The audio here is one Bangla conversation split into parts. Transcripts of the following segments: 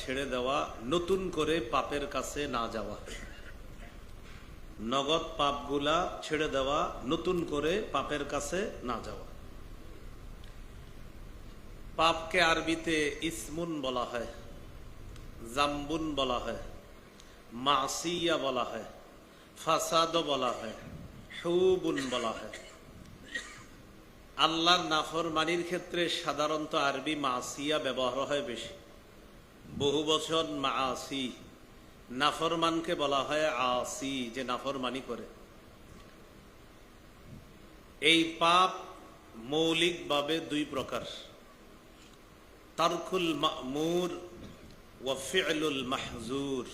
ছেড়ে দেওয়া, নতুন করে পাপের কাছে না যাওয়া। নগদ পাপগুলা ছেড়ে দেওয়া, নতুন করে পাপের কাছে না যাওয়া। পাপকে আরবিতে ইসমুন বলা হয়, জাম্বুন বলা হয়, মাসিয়া বলা হয়, ফাসাদও বলা হয়, হুবুন বলা হয়। আল্লাহর নাফরমানির ক্ষেত্রে সাধারণত আরবি মাসিয়া ব্যবহার হয় বেশি। বহু বছর মাসি নাফরমানকে বলা হয় আসি, যে নাফরমানি করে। এই পাপ মৌলিকভাবে দুই প্রকার। তারকুল মামুর ওয়া মাহজুর।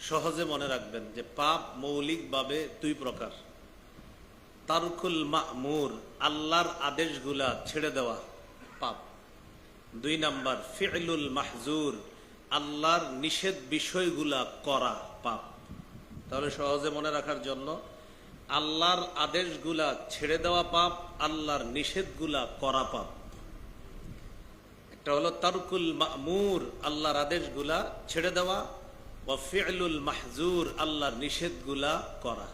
সহজে মনে রাখবেন যে পাপ মৌলিকভাবে দুই প্রকার। তারকুল মামুর, আল্লাহর আদেশগুলা ছেড়ে দেওয়া পাপ। দুই নাম্বার, ফি'লুল মাহজুর, আল্লাহর নিষেধ বিষয়গুলা করা পাপ। তাহলে সহজে মনে রাখার জন্য, আল্লাহর আদেশগুলা ছেড়ে দেওয়া পাপ, আল্লাহর নিষেধগুলা করা পাপ। একটা হলো তারকুল মামুর, আল্লাহর আদেশগুলা ছেড়ে দেওয়া ও ফি'লুল মাহজুর, আল্লাহর নিষেধগুলা করা।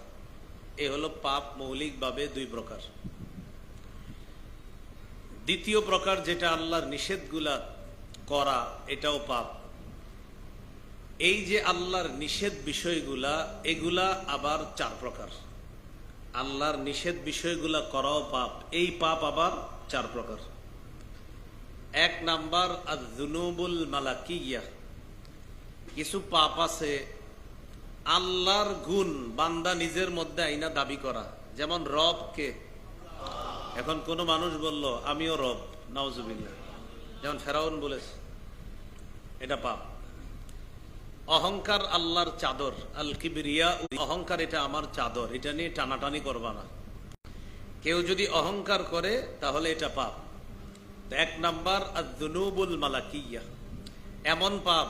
এ হলো পাপ মৌলিকভাবে দুই প্রকার। দ্বিতীয় প্রকার যেটা আল্লাহর নিষেধগুলা করা, এটাও পাপ। এই যে আল্লাহর নিষেধ বিষয়গুলা, এগুলা আবার চার প্রকার। আল্লাহর নিষেধ বিষয়গুলা করাও পাপ, এই পাপ আবার চার প্রকার। এক নাম্বার আজুনুবুল মালাকিয়া। কিছু পাপ আছে, আল্লাহর গুণ বান্দা নিজের মধ্যে আইনা দাবি করা। যেমন রবকে এখন কোন মানুষ বলল, আমিও রব নওজুবিল্লা যেমন ফেরাউন বলেছে, এটা পাপ। অহংকার আল্লাহর চাদর আল কিবরিয়া অহংকার এটা আমার চাদর, এটা নিয়ে টানাটানি করবা না। কেউ যদি অহংকার করে, তাহলে এটা পাপ। এক নাম্বার আদুনুবুল মালাকিয়া। এমন পাপ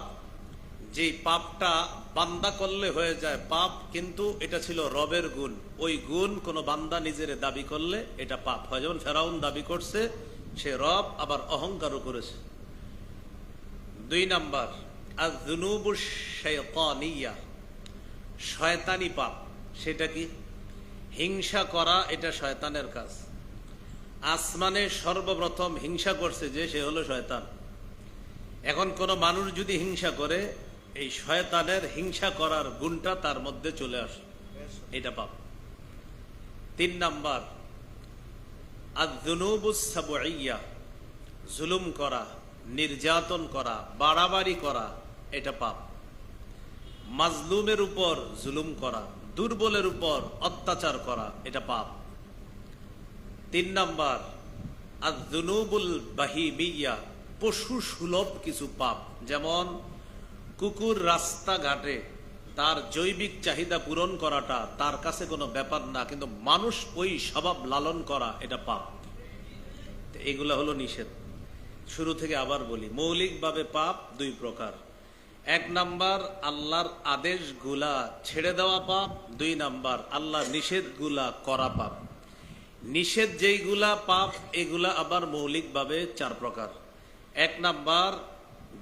যে পাপটা বান্দা করলে হয়ে যায় পাপ, কিন্তু এটা ছিল রবের গুণ। ওই গুণ কোন বান্দা নিজের দাবি করলে এটা পাপ হয়। যেমন ফেরাউন দাবি করছে, সে রব আবার অহংকারও করেছে। দুই নাম্বার আজনুবুশাইতানিয়া শয়তানি পাপ, সেটা কি? হিংসা করা, এটা শয়তানের কাজ। আসমানে সর্বপ্রথম হিংসা করছে যে সে হলো শয়তান। এখন কোন মানুষ যদি হিংসা করে এই শয়তানের হিংসা করার গুণটা তার মধ্যে চলে আসে। এটা পাপ। তিন নাম্বার জুলুম করা, নির্যাতন করা, বাড়াবাড়ি করা, এটা পাপ। মাজলুমের উপর জুলুম করা, দুর্বলের উপর অত্যাচার করা, এটা পাপ। তিন নাম্বার আজনুবুল বাহিমিয়া, পশু সুলভ কিছু পাপ। যেমন কুকুর রাস্তাঘাটে তার জৈবিক চাহিদা পূরণ করাটা তার কাছে কোনো ব্যাপার না, কিন্তু মানুষ ওই স্বভাব লালন করা এটা পাপ। এগুলো হলো নিষেধ। শুরু থেকে আবার বলি, মৌলিকভাবে পাপ দুই প্রকার। এক নাম্বার, আল্লাহর আদেশগুলা ছেড়ে দেওয়া পাপ। দুই নাম্বার, আল্লাহর নিষেধগুলা করা পাপ। নিষেধ যেইগুলা পাপ, এগুলা আবার মৌলিকভাবে চার প্রকার। এক নাম্বার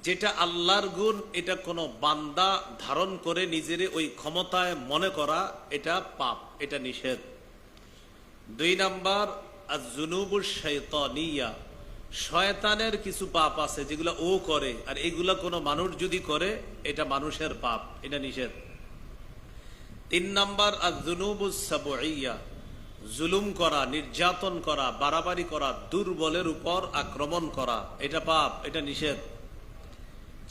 যেটা আল্লাহর গুণ, এটা কোনো বান্দা ধারণ করে নিজের ওই ক্ষমতায় মনে করা, এটা পাপ, এটা নিষেধ। দুই নাম্বার জুনুবুর শৈতনিয়া শয়তানের কিছু পাপ আছে যেগুলো ও করে, আর এগুলা কোনো মানুষ যদি করে, এটা মানুষের পাপ, এটা নিষেধ। তিন নাম্বার আর জুনুবুস সাবইয়া জুলুম করা, নির্যাতন করা, বাড়াবাড়ি করা, দুর্বলের উপর আক্রমণ করা, এটা পাপ, এটা নিষেধ।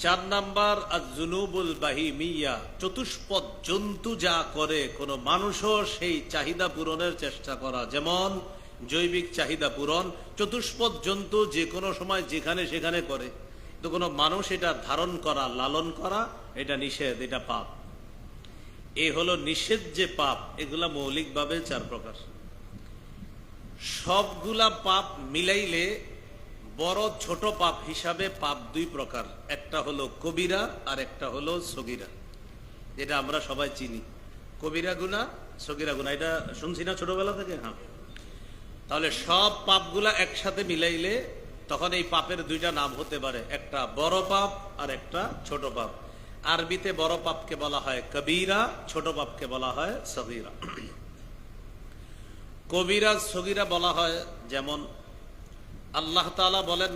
চার নাম্বার জুনুবুল বাহিমিয়া, চতুষ্পদ জন্তু যা করে, কোনো মানুষও সেই চাহিদা পূরণের চেষ্টা করা। যেমন, জৈবিক চাহিদা পূরণ, চতুষ্পদ জন্তু যে কোনো সময় যেখানে সেখানে করে। তো কোনো মানুষ এটা ধারণ করা, লালন করা, এটা নিষেধ, এটা পাপ। এ হলো নিষেধ যে পাপ, এগুলা মৌলিকভাবে চার প্রকার। সবগুলা পাপ মিলাইলে বড় ছোট পাপ হিসাবে পাপ দুই প্রকার। একটা হলো কবিরা আর একটা হলো সগিরা। যেটা আমরা সবাই চিনি। কবিরা গুনা সগিরা গুনা এটা শুনছি না ছোটবেলা থেকে? হ্যাঁ। তাহলে সব পাপগুলা একসাথে মিলাইলে তখন এই পাপের দুইটা নাম হতে পারে। একটা বড় পাপ আর একটা ছোট পাপ। আরবিতে বড় পাপকে বলা হয় কবিরা, ছোট পাপকে বলা হয় সগিরা। কবিরা, সগিরা বলা হয় যেমন আল্লাহ তাআলা বলেন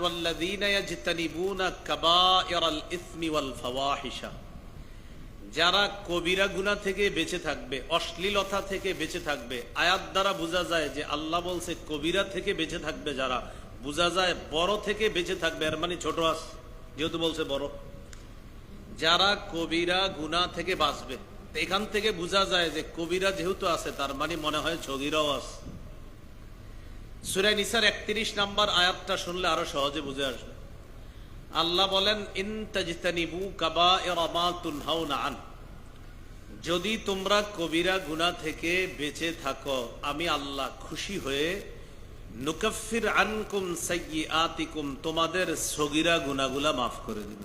যারা কবিরা গুনা থেকে বেঁচে থাকবে, অশ্লীলতা থেকে বেঁচে থাকবে, আয়াত দ্বারা বোঝা যায় যে আল্লাহ বলছে, কবিরা থেকে বেঁচে থাকবে যারা, বোঝা যায় বড় থেকে বেঁচে থাকবে, এর মানে ছোট আস, যেহেতু বলছে বড়। যারা কবিরা গুনা থেকে বাঁচবে, এখান থেকে বোঝা যায় যে কবিরা যেহেতু আছে, তার মানে মনে হয় ছগিরাও আছে। সুরাই নিসার একত্রিশ নাম্বার আয়াতটা শুনলে আরও সহজে বুঝে আসবে। আল্লাহ বলেন ইনতাজিতানিবু কাবা এরামা তুনহাউনা আন। যদি তোমরা কবিরা গুনাহ থেকে বেঁচে থাকো, আমি আল্লাহ খুশি হয়ে নুকাফির আনকুম সাইয়্যাতিকুম তোমাদের সগিরা গুনাগুলা মাফ করে দিব।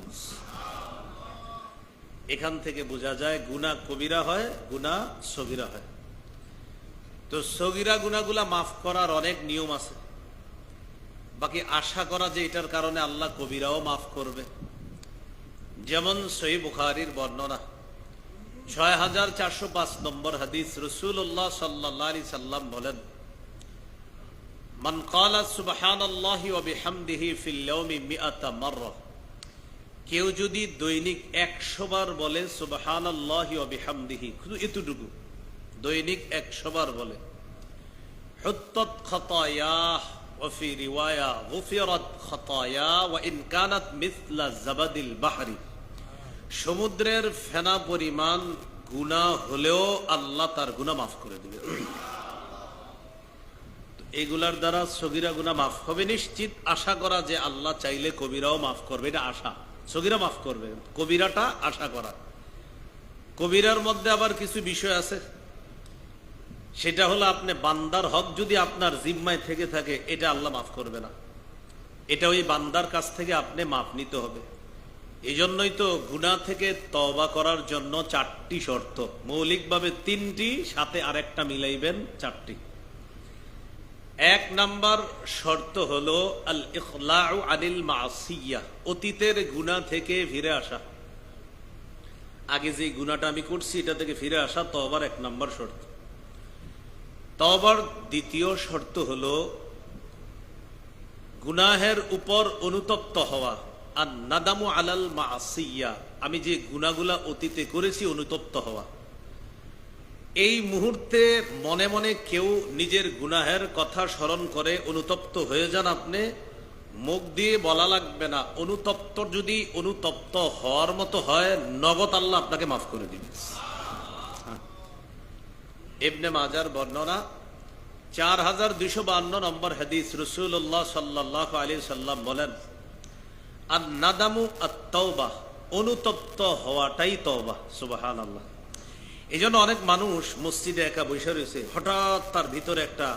এখান থেকে বোঝা যায়, গুনাহ কবিরা হয়, গুনাহ সগিরা হয়। তো সগিরা গুনাগুলা মাফ করার অনেক নিয়ম আছে। বাকি আশা করা যে এটার কারণে আল্লাহ কবিরাও মাফ করবে। যেমন সহি বুখারির বর্ণনা ছয় হাজার চারশো পাঁচ নম্বর হাদিস রসুল্লাহ সাল্লি সাল্লাম বলেন কেউ যদি দৈনিক একশো বার বলে শুধু এতটুকু দৈনিক একশো বার বলে হুত্তত খতায়াহ وفي رواية غفرت خطايا وإن كانت مثل زبد البحر সমুদ্রের ফেনা পরিমাণ গুণা হলেও আল্লাহ তার গুণা মাফ করে দিবে এগুলার দ্বারা সগিরা গুণা মাফ হবে নিশ্চিত আশা করা যে আল্লাহ চাইলে কবিরাও মাফ করবে এটা আশা সগিরা মাফ করবে কবিরাটা আশা করা কবিরার মধ্যে আবার কিছু বিষয় আছে সেটা হলো আপনি বান্দার হক যদি আপনার জিম্মায় থেকে থাকে, এটা আল্লাহ মাফ করবে না। এটা ওই বান্দার কাছ থেকে আপনি মাফ নিতে হবে। এই জন্যই তো গুণা থেকে তবা করার জন্য চারটি শর্ত। মৌলিকভাবে তিনটি, সাথে আরেকটা মিলাইবেন চারটি। এক নাম্বার শর্ত হলো আল ইখলাউ আনিল মাসিয়া, অতীতের গুণা থেকে ফিরে আসা। আগে যে গুণাটা আমি করছি, এটা থেকে ফিরে আসা তবার এক নাম্বার শর্ত। তবার দ্বিতীয় শর্ত হল, গুনাহের উপর অনুতপ্ত হওয়া। আর নাদামু আলাল মাসিয়া আমি যে গুনাগুলা অতীতে করেছি অনুতপ্ত হওয়া। এই মুহূর্তে মনে মনে কেউ নিজের গুনাহের কথা স্মরণ করে অনুতপ্ত হয়ে যান আপনি, মুখ দিয়ে বলা লাগবে না, অনুতপ্ত যদি অনুতপ্ত হওয়ার মতো হয়, নগদ আল্লাহ আপনাকে মাফ করে দিবে। ইবনে মাজার বর্ণনা, চার হাজার দুইশো বান্ন নম্বর হাদিস রসুল্লাহ সাল্লাহ আলী সাল্লাম বলেন আর নাদামু আত্মবা অনুতপ্ত হওয়াটাই তওবা সুবাহান আল্লাহ এই জন্য অনেক মানুষ মসজিদে একা বসে রয়েছে, হঠাৎ তার ভিতরে একটা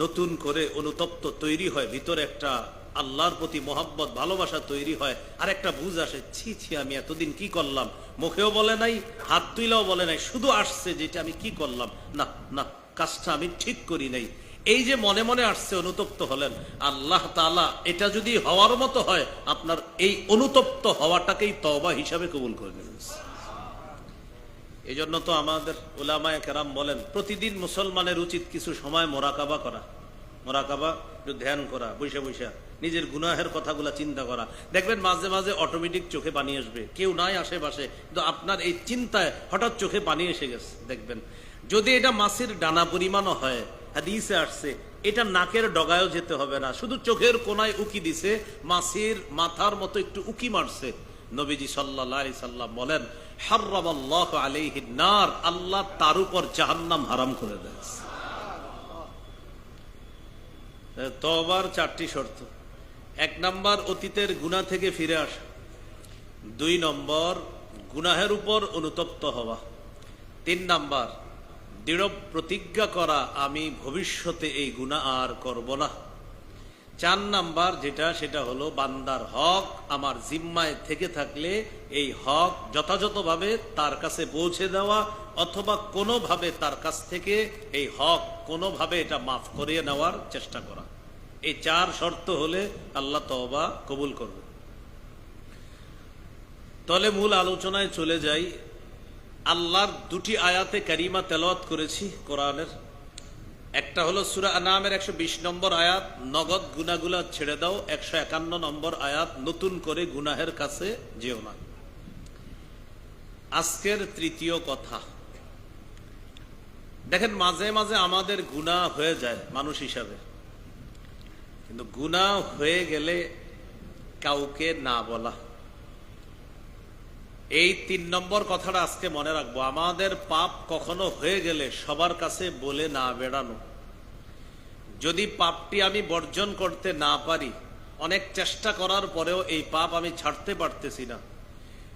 নতুন করে অনুতপ্ত তৈরি হয়, ভিতরে একটা আল্লাহর প্রতি মোহাব্বত, ভালোবাসা তৈরি হয়। আর একটা বুঝ আসে, ছি ছি, আমি এতদিন কি করলাম? মুখেও বলে নাই, হাত তুইলেও বলে নাই, শুধু আসছে যেটা আমি কি করলাম? না না, কাজটা আমি ঠিক করি নাই। এই যে মনে মনে আসছে, অনুতপ্ত হলেন, আল্লাহ তালা এটা যদি হওয়ার মতো হয়, আপনার এই অনুতপ্ত হওয়াটাকেই তবা হিসাবে কবুল করে নেবেন। এই জন্য তো আমাদের ওলামায় কেরাম বলেন, প্রতিদিন মুসলমানের উচিত কিছু সময় মোরাকাবা করা। মোরাকাবা ধ্যান করা বৈশা বৈশা নিজের গুনাহের কথাগুলো চিন্তা করা। দেখবেন মাঝে মাঝে অটোমেটিক চোখে পানি আসবে। কেউ নাই আশেপাশে, কিন্তু আপনার এই চিন্তায় হঠাৎ চোখে পানি এসে গেছে, দেখবেন। যদি এটা মাছের ডানা পরিমাণও হয়, হাদিসে আসছে, এটা নাকের ডগায়ও যেতে হবে না। শুধু চোখের কোনায় উকি দিছে, মাছের মাথার মতো একটু উকি মারছে। নবীজি সাল্লাহ সাল্লাম বলেন হার্রাম আল্লাহ আলাইহি নার আল্লাহ তার উপর জাহান্নাম হারাম করে দেয়। তবার চারটি শর্ত। এক নম্বর অতীতের গুণা থেকে ফিরে আসা। দুই নম্বর, গুনাহের উপর অনুতপ্ত হওয়া। তিন নম্বর, দৃঢ় প্রতিজ্ঞা করা, আমি ভবিষ্যতে এই গুণা আর করব না। চার নাম্বার যেটা, সেটা হলো বান্দার হক, আমার জিম্মায় থেকে থাকলে এই হক যথাযথভাবে তার কাছে পৌঁছে দেওয়া, অথবা কোনোভাবে তার কাছ থেকে এই হক কোনোভাবে এটা মাফ করিয়ে নেওয়ার চেষ্টা করা। এই চার শর্ত হলে আল্লাহ তওবা কবুল করবে। তলে মূল আলোচনায় চলে যাই। আল্লাহর দুটি আয়াতে কারিমা তেলাওয়াত করেছি কোরআনের। একটা হলো সুরা আনামের একশো বিশ নম্বর আয়াত, নগদ গুনাগুলা ছেড়ে দাও, একশো একান্ন নম্বর আয়াত, নতুন করে গুনাহের কাছে যেও না। আজকের তৃতীয় কথা। দেখেন, মাঝে মাঝে আমাদের গুণা হয়ে যায় মানুষ হিসাবে। কিন্তু গুণা হয়ে গেলে কাউকে না বলা। এই তিন নম্বর কথাটা আজকে মনে রাখব। আমাদের পাপ কখনো হয়ে গেলে সবার কাছে বলে না বেড়ানো। যদি পাপটি আমি বর্জন করতে না পারি, অনেক চেষ্টা করার পরেও এই পাপ আমি ছাড়তে পারতেছি না।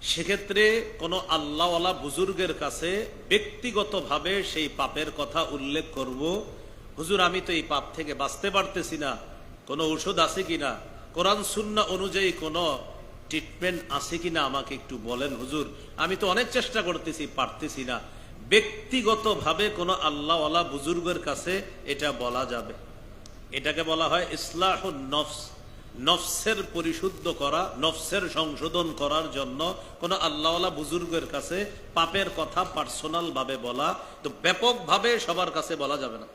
সেক্ষেত্রে কোনো আল্লাহওয়ালা বুজুর্গের কাছে ব্যক্তিগতভাবে সেই পাপের কথা উল্লেখ করব, হুজুর, আমি তো এই পাপ থেকে বাঁচতে পারতেছি না। কোনো ওষুধ আছে কিনা কোরআন সুন্না অনুযায়ী কোনো ট্রিটমেন্ট আছে কিনা আমাকে একটু বলেন হুজুর। আমি তো অনেক চেষ্টা করতেছি, পারতেছি না। ব্যক্তিগতভাবে কোনো আল্লাহওয়ালা বুজুর্গের কাছে এটা বলা যাবে। এটাকে বলা হয় ইসলাহ নফস। নফসের পরিশুদ্ধ করা, নফসের সংশোধন করার জন্য কোন আল্লাহওয়ালা বুজুর্গের কাছে পাপের কথা পার্সোনাল ভাবে বলা, তো ব্যাপকভাবে সবার কাছে বলা যাবে না।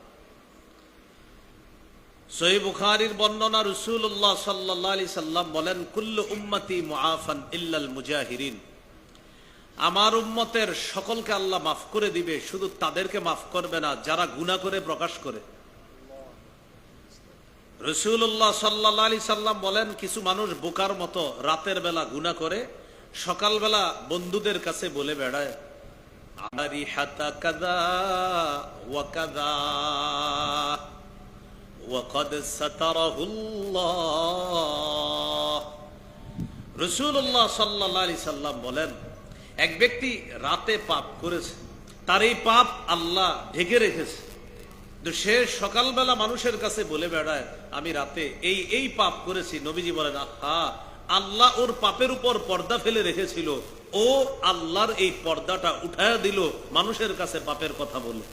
সহি বুখারির বর্ণনা রসুল্লাহ সাল্লাহ আলি সাল্লাম বলেন, কুল্লু উম্মতি মুআফান ইল্লাল মুজাহিরিন। আমার উম্মতের সকলকে আল্লাহ মাফ করে দিবে, শুধু তাদেরকে মাফ করবে না, যারা গুনাহ করে প্রকাশ করে। রসুল্লাহ সাল্লাহ আলি সাল্লাম বলেন, কিছু মানুষ বোকার মতো রাতের বেলা গুণা করে, সকালবেলা বন্ধুদের কাছে বলে বেড়ায় আরি হাতা কাদা ওয়াকাদা ওয়াকাদ সাতারাহুল্লাহ রসুল্লাহ সাল্লাহ আলি সাল্লাম বলেন, এক ব্যক্তি রাতে পাপ করেছে, তার এই পাপ আল্লাহ ঢেকে রেখেছে। তো সে সকালবেলা মানুষের কাছে বলে বেড়ায়, আমি রাতে এই এই পাপ করেছি। নবীজি বলেন, আহা, আল্লাহ ওর পাপের উপর পর্দা ফেলে রেখেছিল। ও আল্লাহর এই পর্দাটা উঠায় দিল, মানুষের কাছে পাপের কথা বলে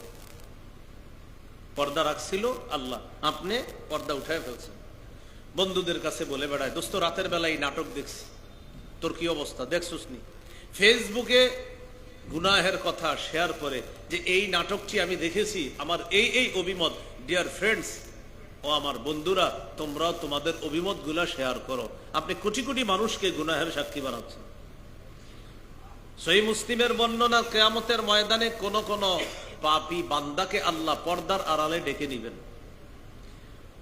পর্দা রাখছিল আল্লাহ। আপনি পর্দা উঠায় ফেলছেন। বন্ধুদের কাছে বলে বেড়ায়, দোস্ত, রাতের বেলায় নাটক দেখছি। তোর কি অবস্থা? দেখছিস নি? ফেসবুকে গুনাহের কথা শেয়ার করে যে, এই নাটকটি আমি দেখেছি। আমার এই এই অভিমত ডিয়ার ফ্রেন্ডস ও আমার বন্ধুরা তোমরাও তোমাদের অভিমতগুলা শেয়ার করো। আপনি কোটি কোটি মানুষকে গুনাহের সাক্ষী বানাচ্ছেন। সই মুসলিমের বর্ণনা, কেয়ামতের ময়দানে কোন কোন পাপি বান্দাকে আল্লাহ পর্দার আড়ালে ডেকে নিবেন।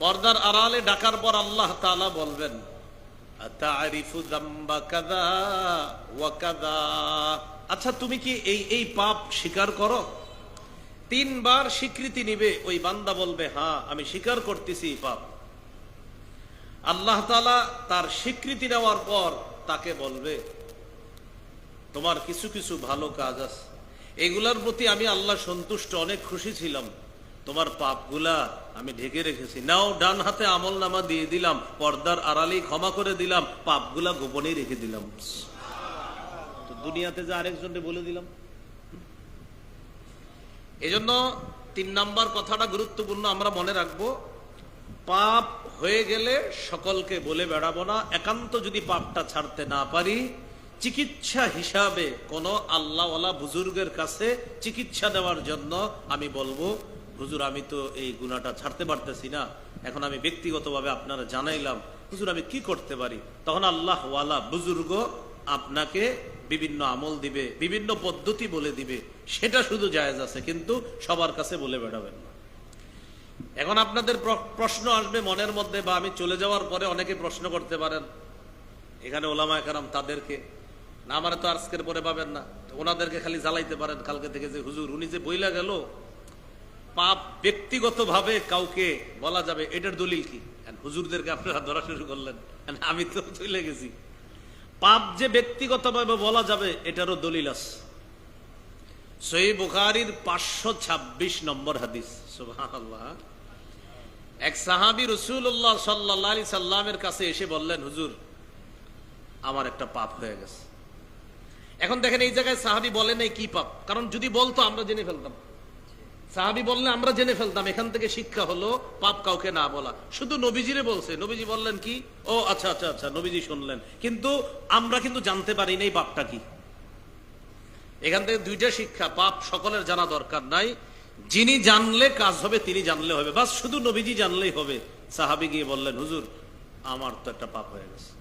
পর্দার আড়ালে ডাকার পর আল্লাহ তাআলা বলবেন আচ্ছা তুমি কি এই এই পাপ স্বীকার করো? তিনবার স্বীকৃতি নিবে, ওই বান্দা বলবে হ্যাঁ আমি স্বীকার করতেছি এই পাপ। আল্লাহ তালা তার স্বীকৃতি নেওয়ার পর তাকে বলবে, তোমার কিছু কিছু ভালো কাজ আছে। এগুলার প্রতি আমি আল্লাহ সন্তুষ্ট, অনেক খুশি ছিলাম। তোমার পাপগুলা আমি ঢেকে রেখেছি। নাও, ডান হাতে আমল নামা দিয়ে দিলাম, পর্দার আড়ালেই ক্ষমা করে দিলাম, পাপগুলা গোপনেই রেখে দিলাম। তো দুনিয়াতে যে আরেকজনকে বলে দিলাম। এজন্য তিন নাম্বার কথাটা গুরুত্বপূর্ণ আমরা মনে রাখব, পাপ হয়ে গেলে সকলকে বলে বেড়াবো না। একান্ত যদি পাপটা ছাড়তে না পারি চিকিৎসা হিসাবে কোন আল্লাহওয়ালা বুজুর্গের কাছে চিকিৎসা দেওয়ার জন্য আমি বলব, হুজুর, আমি তো এই গুণাটা ছাড়তে পারতেছি না। এখন আমি ব্যক্তিগতভাবে আপনারা জানাইলাম, হুজুর, আমি কি করতে পারি? তখন আল্লাহ ওয়ালা বুজুর্গ আপনাকে বিভিন্ন আমল দিবে, বিভিন্ন পদ্ধতি বলে দিবে। সেটা শুধু জায়েজ আছে, কিন্তু সবার কাছে বলে বেড়াবেন না। এখন আপনাদের প্রশ্ন আসবে মনের মধ্যে, বা আমি চলে যাওয়ার পরে অনেকে প্রশ্ন করতে পারেন। এখানে ওলামা কারাম তাদেরকে না, আমার তো আজকের পরে পাবেন না। ওনাদেরকে খালি জ্বালাইতে পারেন। কালকে থেকে যে হুজুর, উনি যে বইলা গেল, পাপ ব্যক্তিগতভাবে কাউকে বলা যাবে, এটার দলিল কি? হুজুরদেরকে আপনারা ধরা শুরু করলেন। আমি তো চলে গেছি। পাপ যে ব্যক্তিগতভাবে বলা যাবে, এটারও দলিল আছে সই বুখারির পাঁচশো ছাব্বিশ নম্বর হাদিস। এক সাহাবি রসুল্লাহ সাল্লাহ আলি সাল্লামের কাছে এসে বললেন, হুজুর, আমার একটা পাপ হয়ে গেছে। এখন দেখেন এই জায়গায় সাহাবি বলে নাই কি পাপ? কারণ যদি বলতো, আমরা জেনে ফেলতাম। সাহাবি বললে, আমরা জেনে ফেলতাম, এখান থেকে শিক্ষা হলো, পাপ কাউকে না বলা। শুধু নবীজিরে বলছে, নবীজি বললেন কি? ও আচ্ছা আচ্ছা আচ্ছা নবীজি শুনলেন। কিন্তু আমরা কিন্তু জানতে পারি নাই পাপটা কি। এখান থেকে দুইটা শিক্ষা, পাপ সকলের জানা দরকার নাই। যিনি জানলে কাজ হবে, তিনি জানলে হবে। বাস শুধু নবীজি জানলেই হবে। সাহাবি গিয়ে বললেন, হুজুর, আমার তো একটা পাপ হয়ে গেছে।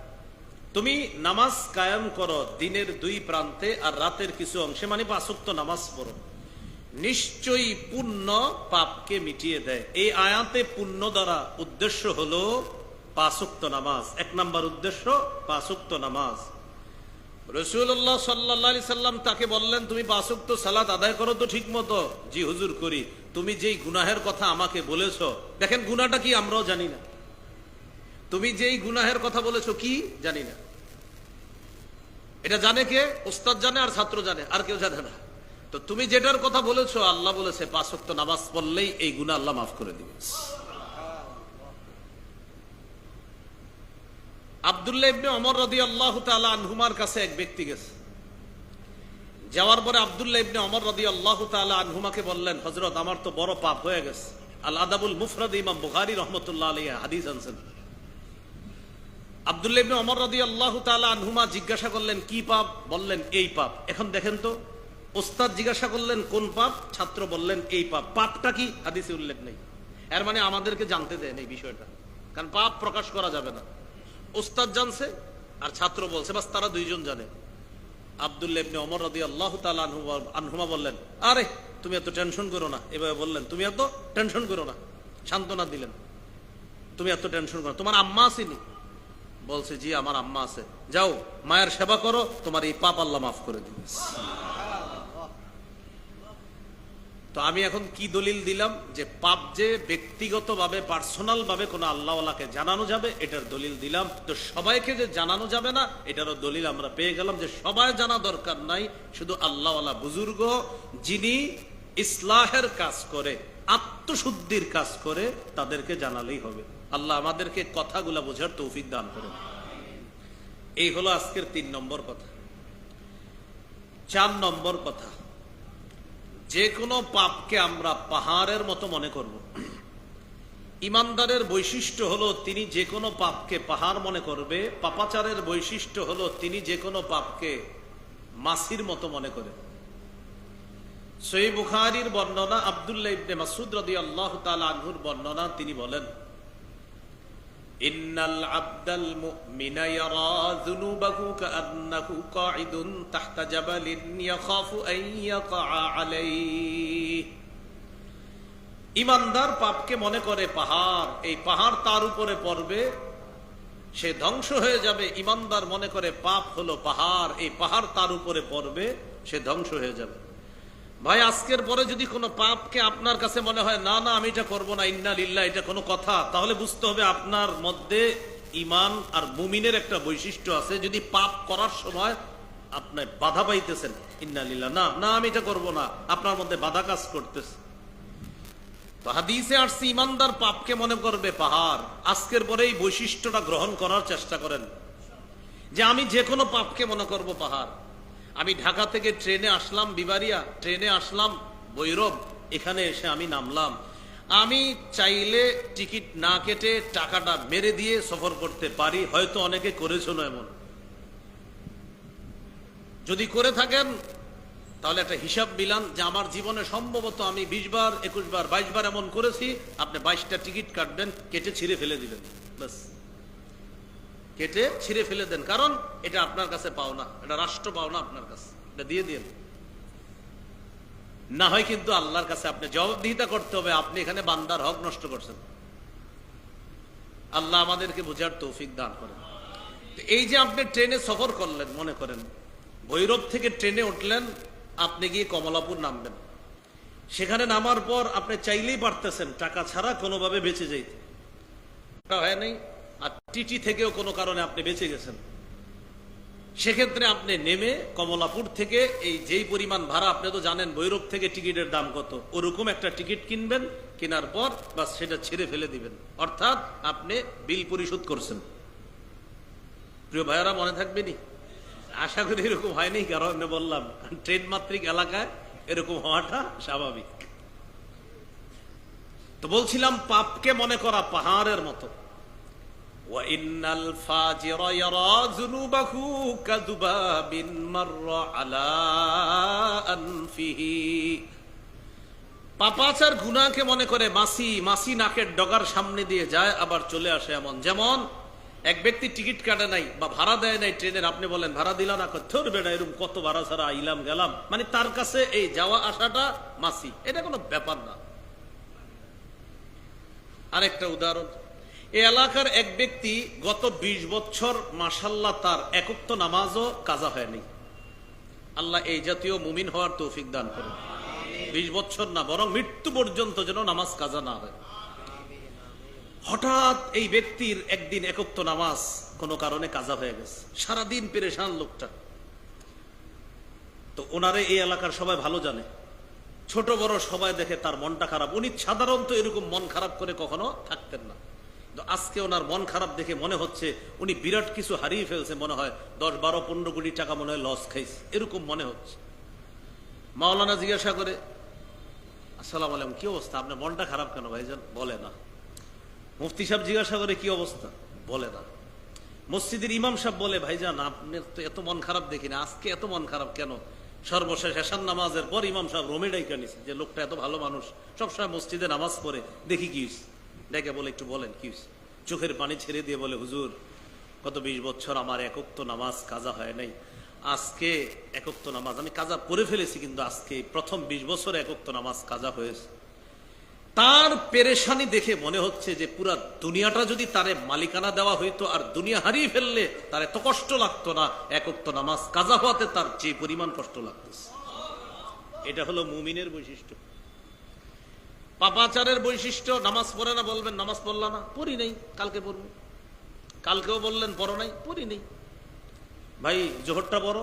তুমি নামাজ কায়েম করো দিনের দুই প্রান্তে আর রাতের কিছু অংশে মানে পাঁচক্ত নামাজ পড়ো। নিশ্চয়ই পুণ্য পাপকে মিটিয়ে দেয়। এই আয়াতে পুণ্য দ্বারা উদ্দেশ্য হলো পাঁচক্ত নামাজ। এক নাম্বার উদ্দেশ্য, পাঁচক্ত নামাজ। রসুল্লাহ সাল্লা সাল্লাম তাকে বললেন, তুমি পাঁচক্ত সালাত আদায় করো তো ঠিক মতো? জি হুজুর করি। তুমি যেই গুনাহের কথা আমাকে বলেছ, দেখেন গুনাটা কি আমরাও জানি না। তুমি যেই গুনাহের কথা বলেছ কি? জানি না। এটা জানে কে? ওস্তাদ জানে আর ছাত্র জানে, আর কেউ জানে না। তো তুমি যেটার কথা বলেছ, আল্লাহ বলেছে, পাঁচ ওয়াক্ত নামাজ পড়লেই এই গুনাহ আল্লাহ মাফ করে দিবে। আবদুল্লাহ ইবনে অমর রদি আল্লাহ আনহুমার কাছে এক ব্যক্তি গেছে। যাওয়ার পরে আবদুল্লাহ ইবনে অমর রদি আল্লাহ আনহুমাকে বললেন, হযরত, আমার তো বড় পাপ হয়ে গেছে। আল আদাবুল মুফরাদ ইমাম রহমতুল্লাহ আলাইহি হাদিস আনছেন। আবদুল্লাহ ইবনে অমর রদি আল্লাহ তাআলা আনহুমা জিজ্ঞাসা করলেন, কি পাপ? বললেন, এই পাপ। এখন দেখেন তো, ওস্তাদ জিজ্ঞাসা করলেন, কোন পাপ? ছাত্র বললেন, এই পাপ। পাপটা কি? হাদিসে উল্লেখ নেই। এর মানে আমাদেরকে জানতে দেন এই বিষয়টা। কারণ পাপ প্রকাশ করা যাবে না। ওস্তাদ জানছে আর ছাত্র বলছে, বাস তারা দুইজন জানে। আবদুল্লাহ ইবনে ওমর রাদিয়াল্লাহু তাআলা আনহু আনহুমা বললেন, আরে, তুমি এত টেনশন করো না। এভাবে বললেন, তুমি এত টেনশন করো না। সান্ত্বনা দিলেন, তুমি এত টেনশন করো। তোমার আম্মা আসেনি। বলছে, জি, আমার আম্মা আছে। যাও, মায়ের সেবা করো, তোমার এই পাপ আল্লাহ মাফ করে দিবে। তো আমি এখন কি দলিল দিলাম? যে পাপ যে ব্যক্তিগতভাবে পার্সোনাল ভাবে কোনো আল্লাহওয়ালাকে জানানো যাবে, এটার দলিল দিলাম। তো সবাইকে যে জানানো যাবে না, এটারও দলিল আমরা পেয়ে গেলাম যে সবাই জানা দরকার নাই, শুধু আল্লাহওয়ালা বুজুর্গ যিনি ইসলাহের কাজ করে, আত্মশুদ্ধির কাজ করে, তাদেরকে জানালেই হবে। আল্লাহ আমাদেরকে কথাগুলা বোঝার তৌফিক দান করেন। এই হলো আজকের তিন নম্বর কথা। চার নম্বর কথা। যে কোনো পাপকে আমরা পাহাড়ের মতো মনে করব। ইমানদারের বৈশিষ্ট্য হলো তিনি যে কোনো পাপকে পাহাড় মনে করবে, পাপাচারের বৈশিষ্ট্য হলো তিনি যে কোনো পাপকে মাসির মতো মনে করে। সই বুখারির বর্ণনা, আবদুল্লাহ ইবনে মাসুদ রদি আল্লাহ আনহুর বর্ণনা তিনি বলেন ইন্নাল আব্দাল মুমিনা ইয়ারা যুনুবাহু কাআন্নাহু কাঈদুন তাহতা জাবালিন ইয়াখাফু আন ইয়াকআ আলাইহি। ইমানদার পাপকে মনে করে পাহাড়, এই পাহাড় তার উপরে পড়বে, সে ধ্বংস হয়ে যাবে। ইমানদার মনে করে পাপ হলো পাহাড়, এই পাহাড় তার উপরে পড়বে, সে ধ্বংস হয়ে যাবে। ভাই, আজকের পরে যদি কোনো পাপকে আপনার কাছে মনে হয়, না না, আমি এটা করব না, ইন্না লিল্লা এটা কোনো কথা, তাহলে বুঝতে হবে আপনার মধ্যে ইমান আর মুমিনের একটা বৈশিষ্ট্য আছে। যদি পাপ করার সময় আপনি বাধা পাইতেছেন, ইন্না লিল্লা না না, আমি এটা করব না, আপনার মধ্যে বাধা কাজ করতেছে। হাদিসে আসছে, ইমানদার পাপকে মনে করবে পাহাড়। আজকের পরে এই বৈশিষ্ট্যটা গ্রহণ করার চেষ্টা করেন যে আমি যে কোনো পাপকে মনে করব পাহাড়। আমি ঢাকা থেকে ট্রেনে আসলাম বিবারিয়া ট্রেনে আসলাম বৈরব এখানে এসে আমি নামলাম। আমি চাইলে টিকিট না কেটে টাকাটা মেরে দিয়ে সফর করতে পারি, হয়তো অনেকে করেছিল এমন। যদি করে থাকেন, তাহলে একটা হিসাব মিলান যে আমার জীবনে সম্ভবত আমি বিশ বার, একুশ বার, বাইশ বার এমন করেছি, আপনি বাইশটা টিকিট কাটবেন, কেটে ছিঁড়ে ফেলে দিবেন। ব্যাস। কেটে ছিঁড়ে ফেলে দেন। কারণ এটা আপনার কাছে পাওনা, এটা রাষ্ট্র পাওনা আপনার কাছে। এটা দিয়ে দিন না হয় কিন্তু আল্লাহর কাছে আপনি জবাবদিহিতা করতে হবে, আপনি এখানে বান্দার হক নষ্ট করছেন। আল্লাহ আমাদেরকে বোঝার তৌফিক দান করেন। এই যে আপনি ট্রেনে সফর করলেন, মনে করেন, ভৈরব থেকে ট্রেনে উঠলেন, আপনি গিয়ে কমলাপুর নামবেন। সেখানে নামার পর আপনি চাইলেই পারতেছেন, টাকা ছাড়া কোনোভাবে বেঁচে যাইতে। হয় নাই। আর টিটি থেকেও কোনো কারণে আপনি বেঁচে গেছেন। সেক্ষেত্রে আপনি নেমে কমলাপুর থেকে এই যেই পরিমাণ ভাড়া, আপনি তো জানেন ভৈরব থেকে টিকিটের দাম কত। ওরকম একটা টিকিট কিনবেন, কেনার পর বা সেটা ছেড়ে ফেলে দিবেন। অর্থাৎ আপনি বিল পরিশোধ করছেন। প্রিয় ভাইয়ারা, মনে থাকবেনি আশা করি এরকম হয়নি, কারণ বললাম ট্রেন মাত্রিক এলাকায় এরকম হওয়াটা স্বাভাবিক। তো বলছিলাম, পাপকে মনে করা পাহাড়ের মতো। وإن الفاجر يرى ذنوبه كذباب مر على أنفه পাপাচার গুনাকে মনে করে মাসি মাসি নাকের ডগার সামনে দিয়ে যায় আবার চলে আসে এমন যেমন এক ব্যক্তি টিকিট কাটে নাই বা ভাড়া দেয় নাই ট্রেনের আপনি বলেন ভাড়া দিলা না ধর বেড়া এরকম কত ভাড়া ছাড়া আইলাম গেলাম মানে তার কাছে এই যাওয়া আসাটা মাসি এটা কোনো ব্যাপার না আরেকটা উদাহরণ এলাকার এক ব্যক্তি গত ২০ বছর মাসাল্লাহ তার একত্ব নামাজও কাজা হয়নি। আল্লাহ এই জাতীয় মুমিন হওয়ার তৌফিক দান করুন। বিশ বছর না, বরং মৃত্যু পর্যন্ত যেন নামাজ কাজা না হয়। হঠাৎ এই ব্যক্তির একদিন একত্ব নামাজ কোনো কারণে কাজা হয়ে গেছে। সারাদিন পেরেশান লোকটা। তো ওনারে এই এলাকার সবাই ভালো জানে। ছোট বড় সবাই দেখে তার মনটা খারাপ। উনি সাধারণত এরকম মন খারাপ করে কখনো থাকতেন না। আজকে ওনার মন খারাপ দেখে মনে হচ্ছে উনি বিরাট কিছু হারিয়ে ফেলছে মনে হয়। দশ বারো পনেরো কোটি টাকা মনে হয় লস খাইছে। এরকম মনে হচ্ছে। মাওলানা জিজ্ঞাসা করে, আসসালাম আলাইকুম, কি অবস্থা? আপনার মনটা খারাপ কেন ভাইজান? বলে না। মুফতি সাহেব জিজ্ঞাসা করে, কি অবস্থা? বলে না। মসজিদের ইমাম সাহেব বলে, ভাইজান, আপনার তো এত মন খারাপ দেখি না। আজকে এত মন খারাপ কেন? সর্বশেষ এসান নামাজের পর ইমাম সাহেব রোমে ডাইকা নিছে যে লোকটা এত ভালো মানুষ, সবসময় মসজিদে নামাজ পড়ে, দেখি কি হইছে। ডেকে বলে, একটু বলেন, কি চোখের পানি ছেড়ে দিয়ে বলে, হুজুর গত বিশ বছর আমার একক্ত নামাজ কাজা হয় নাই। আজকে একক্ত নামাজ, আমি কাজা পড়ে ফেলেছি, কিন্তু আজকে প্রথম বিশ বছর একক্ত নামাজ কাজা হয়েছে। তার পেরেশানি দেখে মনে হচ্ছে যে পুরা দুনিয়াটা যদি তারে মালিকানা দেওয়া হইতো আর দুনিয়া হারিয়ে ফেললে, তার এত কষ্ট লাগতো না, একক্ত নামাজ কাজা হওয়াতে তার যে পরিমাণ কষ্ট লাগতেছে। এটা হলো মুমিনের বৈশিষ্ট্য। পাপাচারের বৈশিষ্ট্য, নামাজ পড়ে না বলবেন, নামাজ পড়লা না, পড়ি নেই, কালকে পড়ব। কালকেও বললেন, পড়ো নাই, পড়ি নেই। ভাই, জোহরটা বড়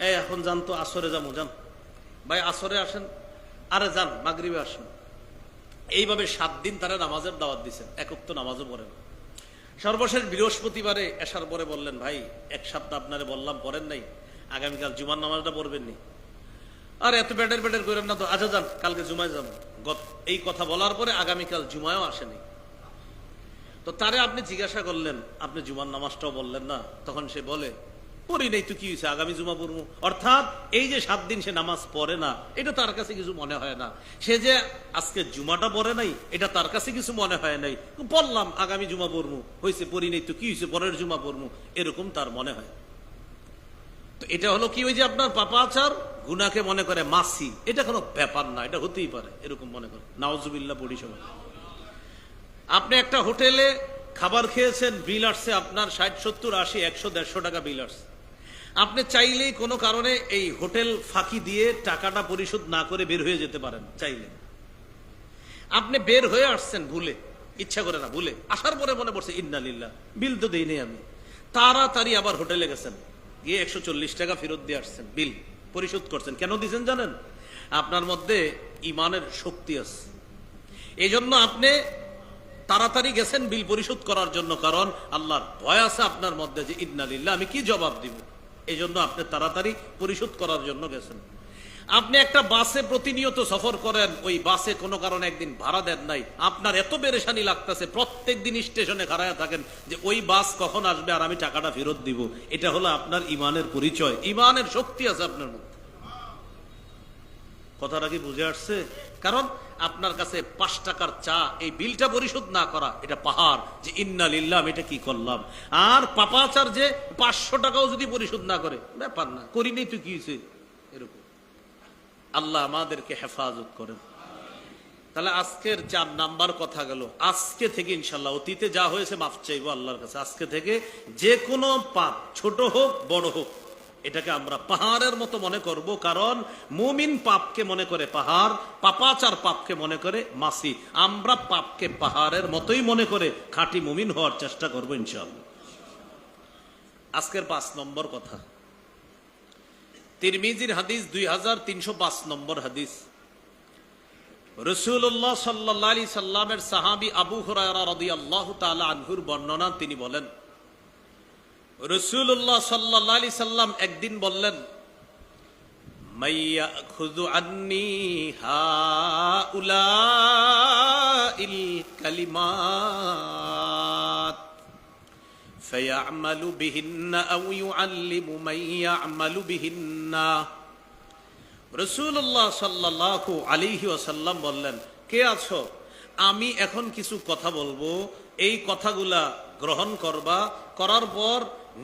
এ, এখন যান তো, আসরে যাব, যান। ভাই, আসরে আসেন। আরে, যান, মাগরিবে আসেন। এইভাবে সাত দিন তারা নামাজের দাওয়াত দিচ্ছেন একক তো নামাজও পড়েন। সর্বশেষ বৃহস্পতিবারে এসার পরে বললেন, ভাই, এক সপ্তাহ আপনারে বললাম, পড়েন নাই। আগামীকাল জুমার নামাজটা পড়বেন নি আর, এত ব্যাটের ব্যাটের করেন না তো আচ্ছা যান, কালকে জুমায় যাব। এই কথা বলার পরে আগামীকাল জুমায়ও আসেনি। তো তারে আপনি জিজ্ঞাসা করলেন, আপনি জুমার নামাজটাও বললেন না? তখন সে বলে, পড়ি নেই তো কি হয়েছে আগামী জুমা পড়ব অর্থাৎ, এই যে সাত দিন সে নামাজ পড়ে না, এটা তার কাছে কিছু মনে হয় না। সে যে আজকে জুমাটা পড়ে নাই, এটা তার কাছে কিছু মনে হয় নাই। বললাম, আগামী জুমা পড়ব হয়েছে পড়ি নেই তো কি হয়েছে পরের জুমা পড়ব এরকম তার মনে হয়। তো এটা হলো কি ওই যে আপনার পাপাচার? গুনাকে মনে করে মাসি, এটা কোনো ব্যাপার না, এটা হতেই পারে, এরকম মনে করে। নাওজুবিল্লা পড়ি আপনি একটা হোটেলে খাবার খেয়েছেন, বিল আসছে আপনার ষাট, সত্তর, আশি, একশো, দেড়শো টাকা বিল আসছে। আপনি চাইলেই কোনো কারণে এই হোটেল ফাঁকি দিয়ে টাকাটা পরিশোধ না করে বের হয়ে যেতে পারেন, চাইলে। আপনি বের হয়ে আসছেন ভুলে, ইচ্ছা করে না, ভুলে। আসার পরে মনে পড়ছে ইন্নালিল্লাহ বিল তো দিইনি আমি। তাড়াতাড়ি আবার হোটেলে গেছেন, গিয়ে একশো চল্লিশ টাকা ফেরত দিয়ে আসছেন, বিল। পরিশোধ করছেন। কেন দিয়েছেন জানেন? আপনার মধ্যে ইমানের শক্তি আছে। এই জন্য আপনি তাড়াতাড়ি গেছেন বিল পরিশোধ করার জন্য, কারণ আল্লাহর ভয় আছে আপনার মধ্যে যে ইদনালিল্লা আমি কি জবাব দিব? এই জন্য আপনি তাড়াতাড়ি পরিশোধ করার জন্য গেছেন। আপনি একটা বাসে প্রতিনিয়ত সফর করেন, ওই বাসে কোনো কারণে একদিন ভাড়া দেন নাই। আপনার এত বেরেশানি লাগতেছে, প্রত্যেক দিন স্টেশনে খাড়ায় থাকেন যে ওই বাস কখন আসবে আর আমি টাকাটা ফেরত দিব। এটা হলো আপনার ইমানের পরিচয়। ইমানের শক্তি আছে আপনার মধ্যে। কথাটা কি বুঝে আসছে? কারণ আপনার কাছে পাঁচ টাকার চা, এই বিলটা পরিশোধ না করা, এটা পাহাড় যে ইন্না লিল্লাহ, আমি এটা কি করলাম? আর পাপাচার যে পাঁচশো টাকাও যদি পরিশোধ না করে, ব্যাপার না করিনি তুই কি হয়েছে? আল্লাহ আমাদেরকে হেফাজত করেন। তাহলে আজকের চার নাম্বার কথা গেল। আজকে থেকে ইনশাল্লাহ অতীতে যা হয়েছে মাফ চাইব আল্লাহর কাছে। আজকে থেকে যে কোনো পাপ, ছোট হোক, বড় হোক, এটাকে আমরা পাহাড়ের মতো মনে করব। কারণ মুমিন পাপকে মনে করে পাহাড়, পাপাচার পাপকে মনে করে মাসি। আমরা পাপকে পাহাড়ের মতোই মনে করে খাঁটি মুমিন হওয়ার চেষ্টা করব ইনশাল্লাহ আজকের পাঁচ নম্বর কথা। তিরমিজির হাদিস দুই হাজার তিনশো পাঁচ নম্বর হাদিস। রসুল্লাহ সাল্লাহ আলি সাল্লামের সাহাবি আবু আল্লাহ আনহুর বর্ণনা তিনি বলেন রসুল্লাহ সাল্লাহ আলি সাল্লাম একদিন বললেন মাইয়া খুদু আন্নি হা উলা ইল কালিমাত فيعمل بهن أو يعلم من يعمل بهن রসুল্লাহ সাল্লাহ আলিহি ওসাল্লাম বললেন কে আছো আমি এখন কিছু কথা বলবো এই কথাগুলা গ্রহণ করবা করার পর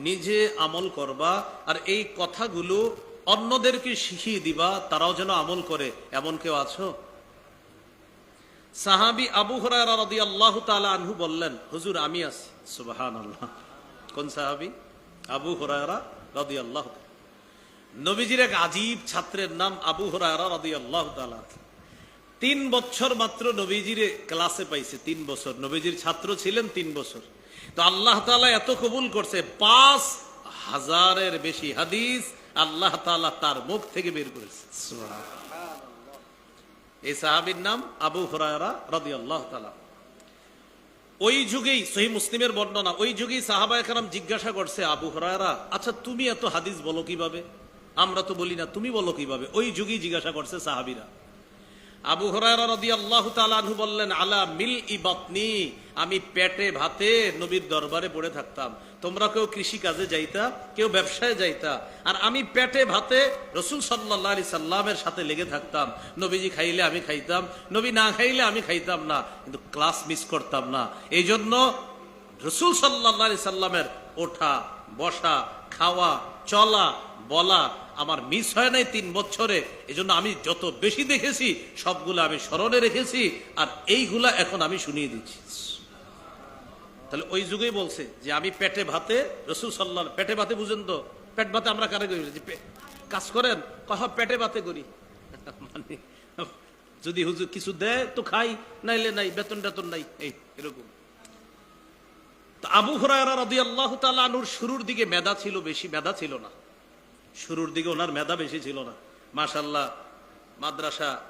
নিজে আমল করবা আর এই কথাগুলো অন্যদেরকে শিখিয়ে দিবা তারাও যেন আমল করে এমন কেউ আছো সাহাবি আবু হরারা রদি আল্লাহ তালা আনহু বললেন হুজুর আমি আছি সুবাহান আল্লাহ কোন সাহাবি? আবু হরারা রদি আল্লাহ নবীজির এক আজীব ছাত্রের নাম আবু হরারা রদি আল্লাহ তিন বছর মাত্র নবীজির ক্লাসে পাইছে, তিন বছর। নবীজির ছাত্র ছিলেন তিন বছর। তো আল্লাহ তালা এত কবুল করছে, পাঁচ হাজারের বেশি হাদিস আল্লাহ তালা তার মুখ থেকে বের করেছে। এই সাহাবির নাম আবু হরায়রা রাদি আল্লাহ তালা ওই যুগেই, সহি মুসলিমের বর্ণনা, ওই যুগেই সাহাবা একরাম জিজ্ঞাসা করছে, আবু হরায়রা আচ্ছা তুমি এত হাদিস বলো কীভাবে? আমরা তো বলি না, তুমি বলো কীভাবে? ওই যুগেই জিজ্ঞাসা করছে সাহাবিরা। আবু হরায়রা রদি আল্লাহ তালাহু বললেন, আলা মিল ইবাতনি আমি পেটে, ভাতে নবীর দরবারে পড়ে থাকতাম। তোমরা কেউ কৃষি কাজে যাইতা, কেউ ব্যবসায় যাইতা। আর আমি পেটে, ভাতে রসুল সাল্লাহ আলি সাল্লামের সাথে লেগে থাকতাম। নবীজি খাইলে আমি খাইতাম, নবী না খাইলে আমি খাইতাম না, কিন্তু ক্লাস মিস করতাম না। এই জন্য রসুল সাল্লাহ আলি সাল্লামের ওঠা, বসা, খাওয়া, চলা, বলা আমার মিস হয় নাই তিন বছরে। এজন্য আমি যত বেশি দেখেছি, সবগুলো আমি স্মরণে রেখেছি, আর এইগুলা এখন আমি শুনিয়ে দিচ্ছি। তাহলে ওই যুগেই বলছে যে আমি পেটে ভাতে, রসুল সাল্লাহ পেটে ভাতে বুঝেন তো, পেট ভাতে আমরা কারে করি? কাজ করেন, কহ, পেটে ভাতে করি। মানে যদি হুজুর কিছু দেয়, তো খাই, নাইলে নাই, বেতন টেতন নাই, এই, এরকম। আবু হরায়রা তাআলা আনহুর শুরুর দিকে মেধা ছিল বেশি, মেধা ছিল না। শুরুর দিকে ওনার মেধা বেশি ছিল না। মাশাল্লাহ মাদ্রাসা